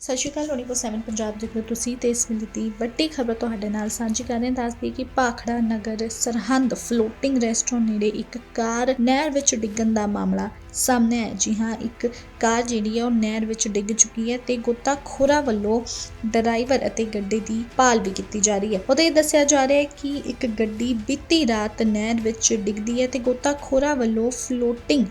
ਸਤਿ ਸ਼੍ਰੀ ਅਕਾਲ 24/7 ਪੰਜਾਬ ਦੇਖੋ ਤੁਸੀਂ ਤੇ ਇਸ ਵੇਲੇ ਦੀ ਵੱਡੀ ਖਬਰ ਤੁਹਾਡੇ ਨਾਲ ਸਾਂਝੀ ਕਰ ਰਹੇ ਹਾਂ। ਦੱਸਦੀ ਕਿ ਭਾਖੜਾ ਨਗਰ ਸਰਹੰਦ ਫਲੋਟਿੰਗ ਰੈਸਟੋਰੈਂਟ ਨੇੜੇ ਇੱਕ ਕਾਰ ਨਹਿਰ ਵਿੱਚ ਡਿੱਗਣ ਦਾ ਮਾਮਲਾ ਸਾਹਮਣੇ ਆਇਆ ਜੀ ਹਾਂ, ਇੱਕ ਕਾਰ ਜਿਹੜੀ ਹੈ ਉਹ ਨਹਿਰ ਵਿੱਚ ਡਿੱਗ ਚੁੱਕੀ ਹੈ ਤੇ ਗੋਤਾਖੋਰਾਂ ਵੱਲੋਂ ਡਰਾਈਵਰ ਅਤੇ ਗੱਡੀ ਦੀ ਭਾਲ ਵੀ ਕੀਤੀ ਜਾ ਰਹੀ ਹੈ। ਉਹਦੇ ਇਹ ਦੱਸਿਆ ਜਾ ਰਿਹਾ ਹੈ ਕਿ ਇੱਕ ਗੱਡੀ ਬੀਤੀ ਰਾਤ ਨਹਿਰ ਵਿੱਚ ਡਿੱਗਦੀ ਹੈ ਤੇ ਗੋਤਾਖੋਰਾਂ ਵੱਲੋਂ ਫਲੋਟਿੰਗ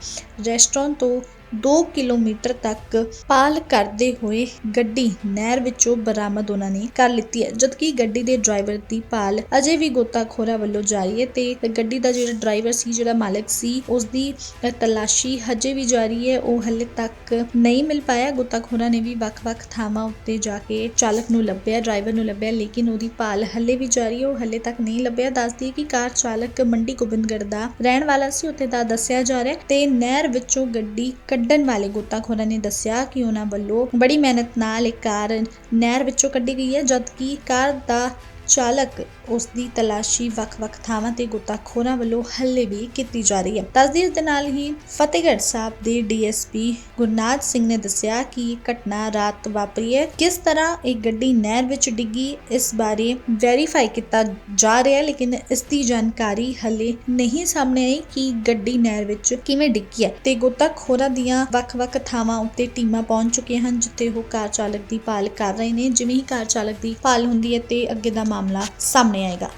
ਰੈਸਟੋਰੈਂਟ ਤੋਂ 2 ਕਿਲੋਮੀਟਰ ਤੱਕ ਪਾਲ ਕਰਦੇ ਹੋਏ ਗੱਡੀ ਨਹਿਰ ਵਿੱਚੋਂ ਬਰਾਮਦ ਉਹਨਾਂ ਨੇ ਕਰ ਲਿੱਤੀ ਹੈ। ਜਦਕਿ ਗੱਡੀ ਦੇ ਡਰਾਈਵਰ ਦੀ ਭਾਲ ਅਜੇ ਵੀ ਗੋਤਾਖੋਰਾਂ ਵੱਲੋਂ ਜਾਰੀ ਹੈ ਤੇ ਗੱਡੀ ਦਾ ਜਿਹੜਾ ਡਰਾਈਵਰ ਸੀ, ਜਿਹੜਾ ਮਾਲਕ ਸੀ ਉਸ ਦੀ ਤਲਾਸ਼ੀ ਹਜੇ ਵੀ ਜਾਰੀ ਹੈ। ਉਹ ਹਲੇ ਤੱਕ ਨਹੀਂ ਮਿਲ ਪਾਇਆ। ਗੋਤਾਖੋਰਾਂ ਨੇ ਵੀ ਵੱਖ-ਵੱਖ ਥਾਵਾਂ ਉੱਤੇ ਜਾ ਕੇ ਚਾਲਕ ਨੂੰ ਲੱਭਿਆ, ਡਰਾਈਵਰ ਨੂੰ ਲੱਭਿਆ, ਲੇਕਿਨ ਉਹਦੀ ਭਾਲ ਹਲੇ ਵੀ ਜਾਰੀ ਹੈ। ਉਹ ਹਲੇ ਤੱਕ ਨਹੀਂ ਲੱਭਿਆ। ਦੱਸਦੀ ਕਿ ਕਾਰ ਚਾਲਕ ਮੰਡੀ ਗੋਬਿੰਦਗੜ੍ਹ ਦਾ ਰਹਿਣ ਵਾਲਾ ਸੀ। ਉੱਥੇ ਦਾ ਦੱਸਿਆ ਜਾ ਰਿਹਾ ਤੇ ਨਹਿਰ ਵਿੱਚੋਂ ਗੱਡੀ ਕੱਢਣ ਵਾਲੇ ਗੋਤਾਖੋਰਾਂ ਨੇ ਦੱਸਿਆ ਕਿ ਉਹਨਾਂ ਵੱਲੋਂ ਬੜੀ ਮਿਹਨਤ ਨਾਲ ਇੱਕ ਕਾਰ ਨਹਿਰ ਵਿੱਚੋਂ ਕੱਢੀ ਗਈ ਹੈ, ਜਦਕਿ ਕਾਰ ਦਾ ਚਾਲਕ ਉਸ ਦੀ ਤਲਾਸ਼ੀ ਵੱਖ-ਵੱਖ ਥਾਵਾਂ ਤੇ ਗੋਤਾਖੋਰਾਂ ਵੱਲੋਂ ਹੱਲੇ ਵੀ ਕੀਤੀ ਜਾ ਰਹੀ ਹੈ। ਦੱਸਦੀ ਦੇ ਨਾਲ ਹੀ ਫਤਿਹਗੜ੍ਹ ਸਾਹਿਬ ਦੇ ਡੀਐਸਪੀ ਗੁਰਨਾਜ ਸਿੰਘ ਨੇ ਦੱਸਿਆ ਕਿ ਇਹ ਘਟਨਾ ਰਾਤ ਵਾਪਰੀ ਹੈ। ਕਿਸ ਤਰ੍ਹਾਂ ਇਹ ਗੱਡੀ ਨਹਿਰ ਵਿੱਚ ਡਿੱਗੀ, ਇਸ ਬਾਰੇ ਵੈਰੀਫਾਈ ਕੀਤਾ ਜਾ ਰਿਹਾ ਹੈ ਲੇਕਿਨ ਇਸ ਦੀ ਜਾਣਕਾਰੀ ਹੱਲੇ ਨਹੀਂ ਸਾਹਮਣੇ ਆਈ ਕਿ ਗੱਡੀ ਨਹਿਰ ਵਿੱਚ ਕਿਵੇਂ ਡਿੱਗੀ ਹੈ ਤੇ ਗੋਤਾਖੋਰਾਂ ਦੀਆਂ ਵੱਖ-ਵੱਖ ਥਾਵਾਂ ਉੱਤੇ ਟੀਮਾਂ ਪਹੁੰਚ ਚੁੱਕੀਆਂ ਹਨ, ਜਿੱਥੇ ਉਹ ਕਾਰ ਚਾਲਕ ਦੀ ਭਾਲ ਕਰ ਰਹੇ ਨੇ। ਜਿਵੇਂ ਹੀ ਕਾਰ ਚਾਲਕ ਦੀ ਭਾਲ ਹੁੰਦੀ ਹੈ ਤੇ ਅੱਗੇ ਦਾ मामला सामने आएगा।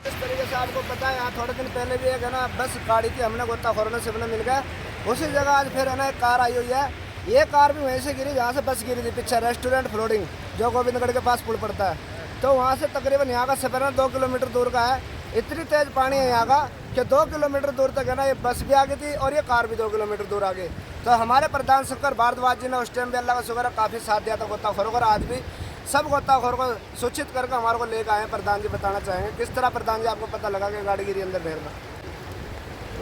इस तरीके से आपको पता है यहाँ थोड़े दिन पहले भी एक है ना, बस, गाड़ी थी हमने गोताखोरों से हमने मिल गया। उसी जगह आज फिर है ना, एक कार आई हुई है। ये कार भी वहीं से गिरी, जहाँ से बस गिरी थी, पीछे रेस्टोरेंट फ्लोरिंग जो गोविंदगढ़ के पास पुल पड़ता है। तो वहाँ से तकरीबन यहाँ का सफ़र ना, दो किलोमीटर दूर का है। इतनी तेज़ पानी है यहाँ का कि दो किलोमीटर दूर तक है ना, ये बस भी आ गई थी और ये कार भी दो किलोमीटर दूर आ गई तो हमारे प्रधान शंकर भारद्वाज जी ने उस टाइम भी अल्लाह का शुक्र काफ़ी साथ दिया था गोताखोरों का आज भी सब गोताखोर को सूचित करके हमारे को लेकर आए हैं प्रधान जी बताना चाहेंगे किस तरह प्रधान जी आपको पता लगा कि गाड़ी गिरी अंदर नहर में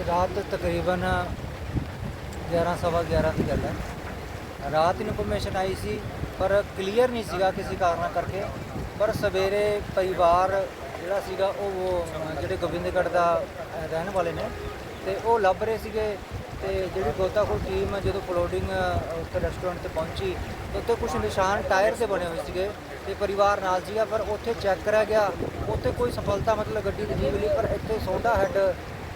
ਰਾਤ ਤਕਰੀਬਨ 11 ਸਵਾ 11 ਦੀ ਗੱਲ ਹੈ ਰਾਤ ਇਨਫੋਰਮੇਸ਼ਨ ਆਈ ਸੀ ਪਰ ਕਲੀਅਰ ਨਹੀਂ ਸੀਗਾ ਕਿਸੇ ਕਾਰਨਾਂ ਕਰਕੇ ਪਰ ਸਵੇਰੇ ਪਰਿਵਾਰ ਜਿਹੜਾ ਸੀਗਾ ਉਹ ਉਹ ਜਿਹੜੇ ਗੋਬਿੰਦਗੜ੍ਹ ਦਾ ਅ, ਰਹਿਣ ਵਾਲੇ ਨੇ ਤੇ ਉਹ ਲੱਭ ਰਹੇ ਸੀਗੇ ਤੇ ਜਿਹੜੀ ਗੋਤਾਖੋਰ ਟੀਮ ਜਦੋਂ ਫਲੋਡਿੰਗ ਉੱਥੇ ਰੈਸਟੋਰੈਂਟ ਤੇ ਪਹੁੰਚੀ, ਉੱਥੇ ਕੁਝ ਨਿਸ਼ਾਨ ਟਾਇਰ ਦੇ ਬਣੇ ਹੋਏ ਸੀਗੇ ਤੇ ਪਰਿਵਾਰ ਨਾਲ ਸੀਗਾ, ਪਰ ਉੱਥੇ ਚੈੱਕ ਕਰਿਆ ਗਿਆ। ਉੱਥੇ ਕੋਈ ਸਫਲਤਾ ਮਤਲਬ ਗੱਡੀ ਦੀ ਨਹੀਂ ਮਿਲੀ, ਪਰ ਇੱਥੇ ਸੋਡਾ ਹੈਡ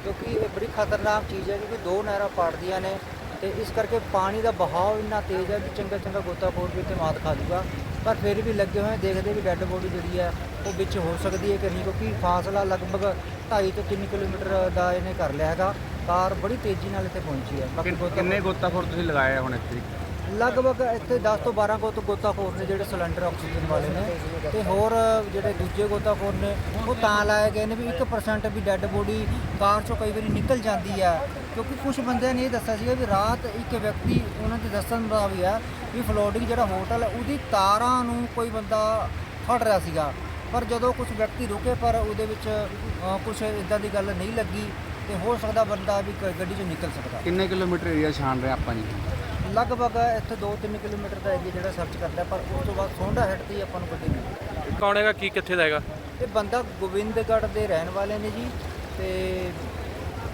ਕਿਉਂਕਿ ਇਹ ਬੜੀ ਖਤਰਨਾਕ ਚੀਜ਼ ਹੈ, ਕਿਉਂਕਿ ਦੋ ਨਹਿਰਾਂ ਪਾੜਦੀਆਂ ਨੇ ਤੇ ਇਸ ਕਰਕੇ ਪਾਣੀ ਦਾ ਬਹਾਅ ਇੰਨਾ ਤੇਜ਼ ਹੈ ਕਿ ਚੰਗਾ ਚੰਗਾ ਗੋਤਾਖੋਰ ਵੀ ਇੱਥੇ ਮਾਤ ਖਾ ਜੂਗਾ। ਪਰ ਫਿਰ ਵੀ ਲੱਗੇ ਹੋਏ ਦੇਖਦੇ ਵੀ ਡੈੱਡ ਬੋਡੀ ਜਿਹੜੀ ਹੈ, ਉਹ ਵਿੱਚ ਹੋ ਸਕਦੀ ਹੈ ਕਿ ਨਹੀਂ, ਕਿਉਂਕਿ ਫਾਸਲਾ ਲਗਭਗ 2.5 ਤੋਂ 3 ਕਿਲੋਮੀਟਰ ਦਾ ਇਹਨੇ ਕਰ ਲਿਆ ਹੈਗਾ। ਕਾਰ ਬੜੀ ਤੇਜ਼ੀ ਨਾਲ ਇੱਥੇ ਪਹੁੰਚੀ ਹੈ। ਬਾਕੀ ਕਿੰਨ- ਗੋਤਾਖੋਰ- ਕਿੰਨੇ ਗੋਤਾਖੋਰ ਤੁਸੀਂ ਲਗਾਏ ਆ ਹੁਣ ਇੱਥੇ? ਲਗਭਗ ਇੱਥੇ 10 ਤੋਂ 12 ਗੋਤ ਗੋਤਾਖੋਰ ਨੇ ਜਿਹੜੇ ਸਿਲੰਡਰ ਆਕਸੀਜਨ ਵਾਲੇ ਨੇ। ਤੇ ਹੋਰ ਜਿਹੜੇ ਦੂਜੇ ਗੋਤਾਖੋਰ ਨੇ ਉਹ ਤਾਂ ਲਾਏ ਗਏ ਨੇ ਵੀ 1% ਵੀ ਡੈੱਡ ਬੋਡੀ ਕਾਰ ਚੋਂ ਕਈ ਵਾਰੀ ਨਿਕਲ ਜਾਂਦੀ ਹੈ ਕਿਉਂਕਿ ਕੁਝ ਬੰਦਿਆਂ ਨੇ ਇਹ ਦੱਸਿਆ ਸੀਗਾ ਵੀ ਰਾਤ ਇੱਕ ਵਿਅਕਤੀ ਉਹਨਾਂ ਦੇ ਦੱਸਣ ਦਾ ਵੀ ਹੈ ਵੀ ਫਲੋਡਿੰਗ ਜਿਹੜਾ ਹੋਟਲ ਹੈ ਉਹਦੀ ਤਾਰਾਂ ਨੂੰ ਕੋਈ ਬੰਦਾ ਫੜ ਰਿਹਾ ਸੀਗਾ। ਪਰ ਜਦੋਂ ਕੁਝ ਵਿਅਕਤੀ ਰੁਕੇ ਪਰ ਉਹਦੇ ਵਿੱਚ ਕੁਝ ਇਦਾਂ ਦੀ ਗੱਲ ਨਹੀਂ ਲੱਗੀ। ਤੇ ਹੋ ਸਕਦਾ ਬੰਦਾ ਵੀ ਕ- ਗੱਡੀ ਚੋਂ ਨਿਕਲ ਸਕਦਾ। ਕਿੰਨੇ ਕਿਲੋਮੀਟਰ ਏਰੀਆ ਛਾਣ ਰਹੇ ਆਪਾਂ ਜੀ? ਲਗਭਗ ਇੱਥੇ 2-3 ਕਿਲੋਮੀਟਰ ਦਾ ਏਰੀਆ ਜਿਹੜਾ ਸਰਚ ਕਰਦਾ ਪਰ ਉਸ ਤੋਂ ਬਾਅਦ ਸੋਂਡਾ ਹੈਡ ਤੇ ਹੀ ਆਪਾਂ ਨੂੰ ਗੱਡੀ ਮਿਲੀ। ਕੌਣ ਹੈਗਾ? ਕੀ ਕਿੱਥੇ ਦਾ ਹੈਗਾ? ਇਹ ਬੰਦਾ ਗੋਬਿੰਦਗੜ੍ਹ ਦੇ ਰਹਿਣ ਵਾਲੇ ਨੇ ਜੀ ਤੇ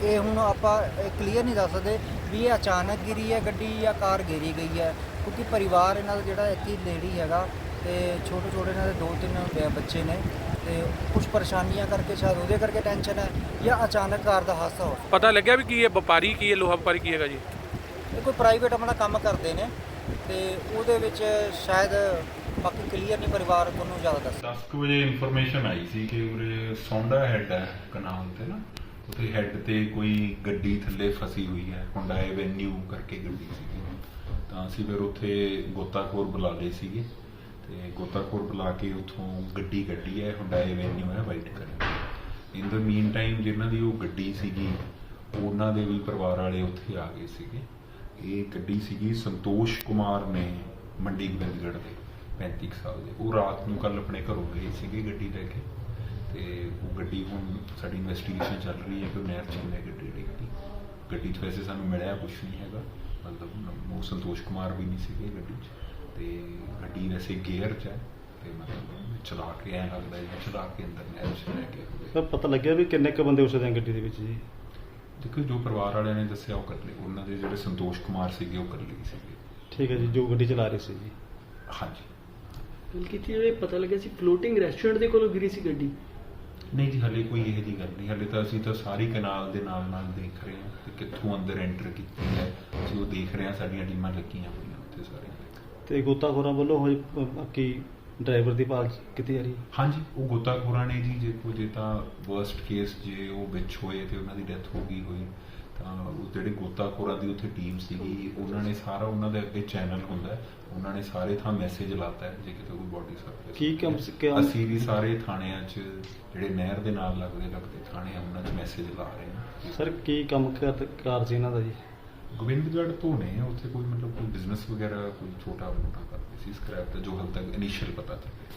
ਇਹ ਹੁਣ ਆਪਾਂ ਕਲੀਅਰ ਨਹੀਂ ਦੱਸ ਸਕਦੇ ਵੀ ਇਹ ਅਚਾਨਕ ਗਿਰੀ ਹੈ ਗੱਡੀ ਜਾਂ ਕਾਰ ਗਿਰੀ ਗਈ ਹੈ ਕਿਉਂਕਿ ਪਰਿਵਾਰ ਇਹਨਾਂ ਦਾ ਜਿਹੜਾ ਇੱਕ ਹੀ ਲੇਡੀ ਹੈਗਾ ਤੇ ਛੋਟੇ ਛੋਟੇ ਇਹਨਾਂ ਦੇ ਤਿੰਨ ਬੱਚੇ ਨੇ ਤੇ ਕੁਝ ਪਰੇਸ਼ਾਨੀਆਂ ਕਰਕੇ ਸ਼ਾਇਦ ਉਹਦੇ ਕਰਕੇ ਟੈਨਸ਼ਨ ਹੈ ਜਾਂ ਅਚਾਨਕ ਕਾਰ ਦਾ ਹਾਦਸਾ ਹੋ ਪਤਾ ਲੱਗਿਆ ਵੀ ਕੀ ਹੈ ਵਪਾਰੀ ਕੀ ਹੈ ਲੋਹਾ ਵਪਾਰੀ ਕੀ ਹੈਗਾ ਜੀ? ਇਹ ਕੋਈ ਪ੍ਰਾਈਵੇਟ ਆਪਣਾ ਕੰਮ ਕਰਦੇ ਨੇ ਤੇ ਉਹਦੇ ਵਿੱਚ ਸ਼ਾਇਦ ਬਾਕੀ ਕਲੀਅਰ ਨਹੀਂ ਪਰਿਵਾਰ ਨੂੰ ਜ਼ਿਆਦਾ ਦੱਸ 10 ਕੁ ਵਜੇ ਇਨਫੋਰਮੇਸ਼ਨ ਆਈ ਸੀ ਕਿ ਉਰੇ ਸੌਂਡਾ ਹੈਡ ਹੈ ਕਨਾਲ ਤੇ ਨਾ ਉੱਥੇ ਹੈਡ ਤੇ ਕੋਈ ਗੱਡੀ ਥੱਲੇ ਫਸੀ ਹੋਈ ਹੈ ਹੋਂਡਾ ਐਵਨਿਊ ਕਰਕੇ ਗੱਡੀ ਸੀਗੀ। ਤਾਂ ਅਸੀਂ ਫਿਰ ਉੱਥੇ ਗੋਤਾਖੋਰ ਬੁਲਾ ਲਏ ਸੀਗੇ। ਤੇ ਗੋਤਾਖੋਰ ਬੁਲਾ ਕੇ ਉੱਥੋਂ ਗੱਡੀ ਕੱਢੀ ਹੈ ਹੋਂਡਾ ਐਵਨਿਊ ਹੈ white colour in the meantime ਜਿਨ੍ਹਾਂ ਦੀ ਉਹ ਗੱਡੀ ਸੀਗੀ, ਉਹਨਾਂ ਦੇ ਵੀ ਪਰਿਵਾਰ ਵਾਲੇ ਉੱਥੇ ਆ ਗਏ ਸੀਗੇ। ਇਹ ਗੱਡੀ ਸੀਗੀ ਸੰਤੋਸ਼ ਕੁਮਾਰ ਨੇ ਮੰਡੀ ਗੋਬਿੰਦਗੜ੍ਹ ਦੇ 35 ਸਾਲ ਦੇ। ਉਹ ਰਾਤ ਨੂੰ ਕੱਲ ਆਪਣੇ ਘਰੋਂ ਗਏ ਸੀਗੇ ਗੱਡੀ ਲੈ ਕੇ। ਤੇ ਉਹ ਗੱਡੀ ਹੁਣ ਸਾਡੀ ਇਨਵੈਸਟੀਗੇਸ਼ਨ ਚੱਲ ਰਹੀ ਹੈ ਕਿ ਨਹਿਰ ਚ ਕਿਵੇਂ ਗੱਡੀ ਡਿੱਗੀ ਗੱਡੀ 'ਚ ਵੈਸੇ ਸਾਨੂੰ ਮਿਲਿਆ ਕੁਝ ਨਹੀਂ ਹੈਗਾ। ਮਤਲਬ ਉਹ ਸੰਤੋਸ਼ ਕੁਮਾਰ ਵੀ ਨਹੀਂ ਸੀਗੇ ਗੱਡੀ 'ਚ। ਤੇ ਗੱਡੀ ਵੈਸੇ ਗੇਅਰ 'ਚ ਹੈ ਤੇ ਮਤਲਬ ਚਲਾ ਕੇ ਐਂ ਲੱਗਦਾ ਜਿਵੇਂ ਚਲਾ ਕੇ ਅੰਦਰ ਨਹਿਰ 'ਚ ਲੈ ਕੇ ਹੋਵੇ ਸਰ ਪਤਾ ਲੱਗਿਆ ਵੀ ਕਿੰਨੇ ਕ ਬੰਦੇ ਉਸੇ ਦਿਨ ਗੱਡੀ ਦੇ ਵਿੱਚ ਜੀ? ਦੇਖੋ ਜੋ ਪਰਿਵਾਰ ਵਾਲਿਆਂ ਨੇ ਦੱਸਿਆ ਉਹ ਇਕੱਲੇ ਉਹਨਾਂ ਦੇ ਜਿਹੜੇ ਸੰਤੋਸ਼ ਕੁਮਾਰ ਸੀਗੇ ਉਹ ਇਕੱਲੇ ਹੀ ਸੀਗੇ। ਠੀਕ ਹੈ ਜੀ ਜੋ ਗੱਡੀ ਚਲਾ ਰਹੇ ਸੀ ਜੀ। ਹਾਂਜੀ। ਬਲਕਿ ਜਿਹੜੇ ਪਤਾ ਲੱਗਿਆ ਸੀ ਫਲੋਟਿੰਗ ਰੈਸਟੋਰੈਂਟ ਦੇ ਕੋਲੋਂ ਗਿਰੀ ਸੀ ਗੱਡੀ। ਨਹੀਂ ਜੀ ਹਲੇ ਕੋਈ ਇਹੋ ਜੀ ਗੱਲ ਨਹੀਂ ਹਲੇ ਤਾਂ ਅਸੀਂ ਤਾਂ ਸਾਰੀ ਕਨਾਲ ਦੇ ਨਾਲ ਨਾਲ ਦੇਖ ਰਹੇ ਹਾਂ ਕਿ ਕਿੱਥੋਂ ਅੰਦਰ ਐਂਟਰ ਕੀਤੀ ਹੈ ਅਸੀਂ ਉਹ ਦੇਖ ਰਹੇ ਹਾਂ ਸਾਡੀਆਂ ਟੀਮਾਂ ਲੱਗੀਆਂ ਹੋਈਆਂ ਉੱਥੇ ਸਾਰੀਆਂ। ਤੇ ਗੋਤਾਖੋਰਾਂ ਵੱਲੋਂ ਹੋਈ ਬਾਕੀ ਡਰਾਈਵਰ ਦੀ ਭਾਲ ਕੀਤੀ ਜਾ ਰਹੀ ਹੈ? ਹਾਂਜੀ ਉਹ ਗੋਤਾਖੋਰਾਂ ਨੇ ਜੀ ਜੇ ਕੋ ਜੇ ਤਾਂ ਵਰਸਟ ਕੇਸ ਜੇ ਉਹ ਵਿੱਚ ਹੋਏ ਤੇ ਉਹਨਾਂ ਦੀ ਡੈਥ ਹੋ ਗਈ ਹੋਈ ਤਾਂ ਉਹ ਜਿਹੜੇ ਗੋਤਾਖੋਰਾਂ ਦੀ ਉੱਥੇ ਟੀਮ ਸੀਗੀ ਉਹਨਾਂ ਨੇ ਸਾਰਾ ਉਹਨਾਂ ਦੇ ਅੱਗੇ ਚੈਨਲ ਹੁੰਦਾ ਉਹਨਾਂ ਨੇ ਸਾਰੇ ਥਾਂ ਮੈਸੇਜ ਲਾਤਾ ਜੇ ਕਿਤੇ ਕੋਈ ਬੋਡੀ ਸਰਫੇਸ ਕੀ ਕੰਮ ਸੀ- ਅਸੀਂ ਵੀ ਸਾਰੇ ਥਾਣਿਆਂ 'ਚ ਜਿਹੜੇ ਨਹਿਰ ਦੇ ਨਾਲ ਲੱਗਦੇ ਲੱਗਦੇ ਥਾਣੇ ਉਹਨਾਂ 'ਚ ਮੈਸੇਜ ਲਾ ਰਹੇ ਹਾਂ। ਸਰ ਕੀ ਕੰਮ ਕਰ ਸੀ ਇਹਨਾਂ ਦਾ ਜੀ? ਗੋਬਿੰਦਗੜ੍ਹ ਤੋਂ ਨੇ ਉੱਥੇ ਕੋਈ ਮਤਲਬ ਕੋਈ ਬਿਜ਼ਨਸ ਵਗੈਰਾ ਕੋਈ ਛੋਟਾ ਮੋਟਾ ਕਰਦੇ ਸੀ ਸਕ੍ਰੈਪ ਦਾ ਜੋ ਹਾਲ ਤੱਕ ਇਨੀਸ਼ੀਅਲ ਪਤਾ ਚੱਲਿਆ